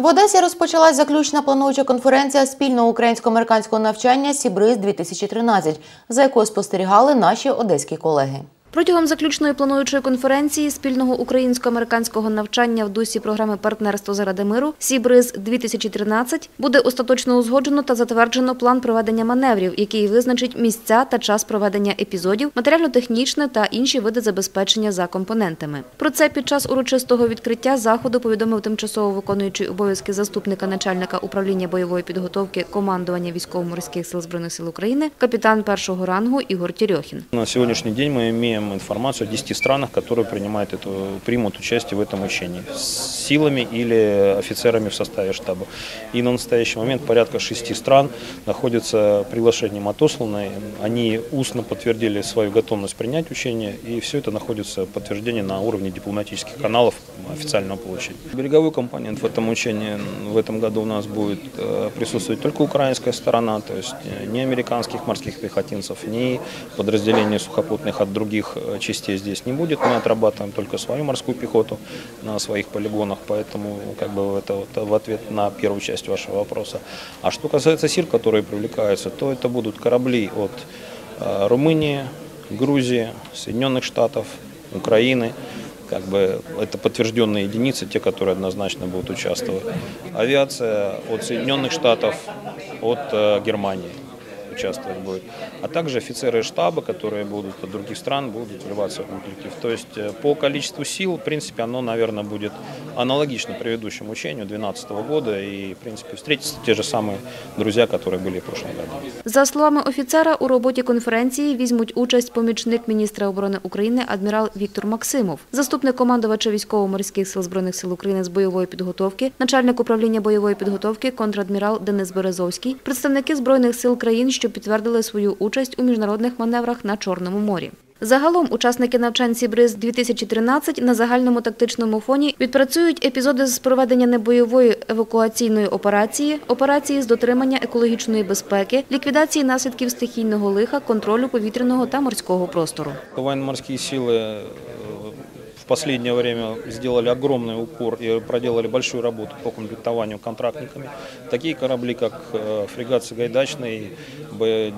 В Одесі розпочалась заключна плануюча конференція спільного українсько-американського навчання Сібриз 2013 за якою спостерігали наші одеські колеги. Протягом заключної плануючої конференції спільного українсько-американського навчання в дусі програми партнерство заради миру Сібриз 2013 буде остаточно узгоджено та затверджено план проведення маневрів, який визначить місця та час проведення епізодів, матеріально-технічне та інші види забезпечення за компонентами. Про це під час урочистого відкриття заходу повідомив тимчасово виконуючий обов'язки заступника начальника управління бойової підготовки командування військово-морських сил збройних сил України, капітан першого рангу Ігор Тірьохін. На сегодняшний день мы имеем информацию о 10 странах, которые принимают эту, примут участие в этом учении с силами или офицерами в составе штаба. И на настоящий момент порядка шести стран находятся приглашением отосланы. Они устно подтвердили свою готовность принять учение, и все это находится подтверждение на уровне дипломатических каналов официального получения. Береговой компонент в этом учении в этом году у нас будет э, присутствовать только украинская сторона, то есть э, ни американских морских пехотинцев, ни подразделений сухопутных от других э, частей здесь не будет. Мы отрабатываем только свою морскую пехоту на своих полигонах, поэтому как бы это вот в ответ на первую часть вашего вопроса. А что касается сил, которые привлекаются, то это будут корабли от Румынии, Грузии, Соединенных Штатов, Украины. Как бы это подтвержденные единицы, те, которые однозначно будут участвовать. Авиация от Соединенных Штатов, от э, Германии участвовать будет. А также офицеры штаба, которые будут от других стран, будут вливаться в коллектив. То есть э, по количеству сил, в принципе, оно, наверное, будет аналогично предыдущему учению 2012 года. И, в принципе, встретятся те же самые друзья, которые были в прошлом году. За словами офіцера, у роботі конференції візьмуть участь помічник міністра оборони України адмірал Віктор Максимов, заступник командувача військово-морських сил збройних сил України з бойової підготовки, начальник управління бойової підготовки контрадмірал Денис Березовський, представники збройних сил країн, що підтвердили свою участь у міжнародних маневрах на Чорному морі. Загалом учасники навчань Сібриз 2013 на загальному тактичному фоні відпрацюють епізоди з проведення небойової евакуаційної операції, операції з дотримання екологічної безпеки, ліквідації наслідків стихійного лиха, контролю повітряного та морського простору. Военно-морские силы э, в последнее время сделали огромный упор и проделали большую работу по комплектованию контрактниками. Такие корабли, как э, фрегат Сагайдачный,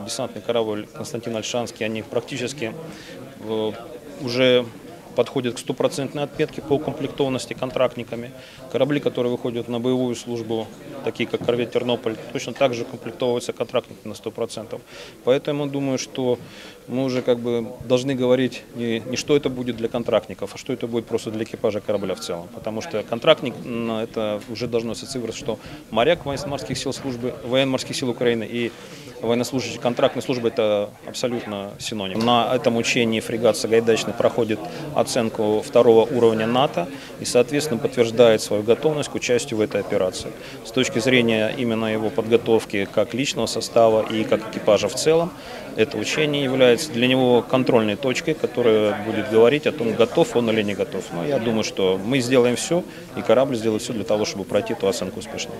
десантный корабль Константин Альшанский, они практически э, уже подходят к стопроцентной отметке по укомплектованности контрактниками. Корабли, которые выходят на боевую службу, такие как корвет Тернополь, точно так же комплектовываются контрактниками на 100%. Поэтому думаю, что мы уже как бы должны говорить не, не что это будет для контрактников, а что это будет просто для экипажа корабля в целом. Потому что контрактник это уже должно ассоциироваться, что моряк военно-морских сил службы, военно-морских сил Украины и военнослужащий контрактной службы это абсолютно синоним. На этом учении фрегат Сагайдачный проходит оценку второго уровня НАТО и, соответственно, подтверждает свою готовность к участию в этой операции. С точки зрения именно его подготовки как личного состава и как экипажа в целом, это учение является для него контрольной точкой, которая будет говорить о том, готов он или не готов. Но я думаю, что мы сделаем все, и корабль сделает все для того, чтобы пройти эту оценку успешно.